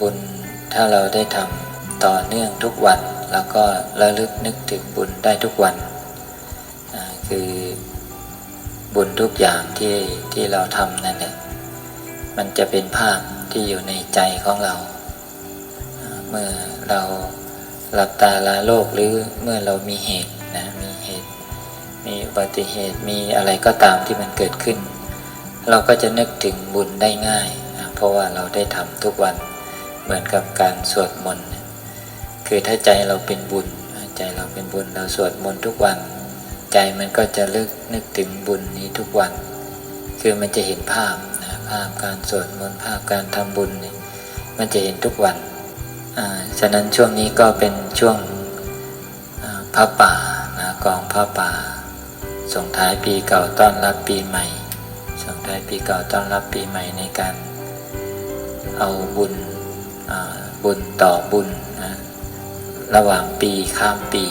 บุญถ้าเราได้ทำต่อเนื่องทุกวัน แล้วก็ระลึกนึกถึงบุญได้ทุกวัน คือบุญทุกอย่างที่ที่เราทำนั่นแหละมันจะเป็นภาพที่อยู่ในใจของเราอ่าเมื่อเราหลับตาลาโลกหรือเมื่อเรามีเหตุนะมีเหตุ มีอุบัติเหตุมีอะไรก็ตามที่มันเกิดขึ้น เราก็จะนึกถึงบุญได้ง่ายนะเพราะว่าเราได้ทำทุกวัน เหมือนกับการสวดมนต์คือถ้าใจเราเป็นบุญ ใจเราเป็นบุญเราสวดมนต์ทุกวัน ใจมันก็จะลึกนึกถึงบุญนี้ทุกวัน คือมันจะเห็นภาพนะภาพการสวดมนต์ภาพการทำบุญเนี่ยมันจะเห็นทุกวันอ่าฉะนั้นช่วงนี้ก็เป็นช่วงพระป่านะกองพระป่า ส่งท้ายปีเก่าต้อนรับปีใหม่ ส่งท้ายปีเก่าต้อนรับปีใหม่ในการเอาบุญ บุญต่อบุญนะระหว่างปีข้ามปี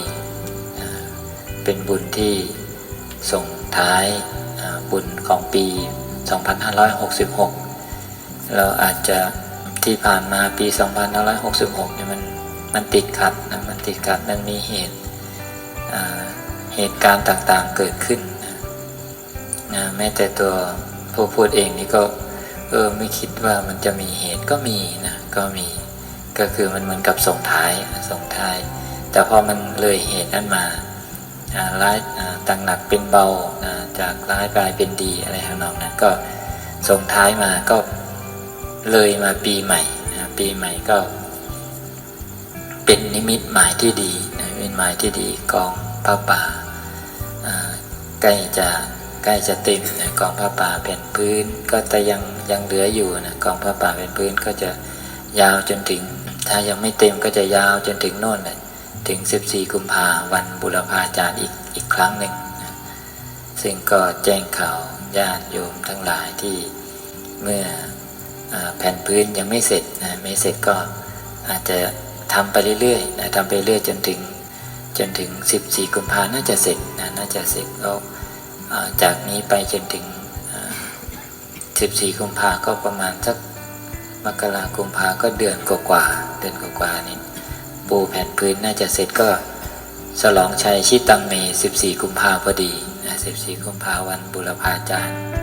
เป็นบุญที่ส่งท้ายบุญของปี 2566 เราอาจจะที่ผ่านมาปี 2566 เนี่ยมันมันติดขัดนะมันติดขัดมันมีเหตุเหตุการณ์ต่างๆเกิดขึ้นนะแม้แต่ตัวผู้พูดเองนี่ก็เออไม่คิดว่ามันจะมีเหตุก็มีนะ ก็มี ก็คือมันเหมือนกับส่งท้ายส่งท้าย แต่พอมันเลยเหตุนั้นมาร้ายอ่าตั้งหนักเป็นเบาจากร้ายกลายเป็นดีอะไรทำนองนั้นก็ส่งท้ายมาก็เลยมาปีใหม่ปีใหม่ก็ เป็นนิมิตหมายที่ดีเป็นหมายที่ดีกองผ้าป่าใกล้จะใกล้จะเต็มนะกองผ้าป่าแผ่นพื้นก็แต่ยังยังเหลืออยู่นะกองผ้าป่าแผ่นพื้นก็จะ ยาวจนถึง ถ้ายังไม่เต็มก็จะยาวจนถึงโน่นถึง 14 กุมภาวันบุรพาจารย์อีกอีกครั้งหนึ่ง ซึ่งก็แจ้งข่าวญาติโยมทั้งหลายที่เมื่ออแผ่นพื้นยังไม่เสร็จนะไม่เสร็จก็อาจจะทำไปเรื่อยๆนะทำไปเรื่อยจนถึงจนถึง 14 กุมภาน่าจะเสร็จนะน่าจะเสร็จแล้วจากนี้ไปจนถึง 14 กุมภาก็ประมาณสัก มกรากุมภาก็เดือนกว่าๆเดือนกว่าๆนี้ปูแผ่นพื้นน่าจะเสร็จก็ฉลองชัยชิตังเม 14 กุมภาพอดีนะ14 กุมภาวันบุรพาจารย์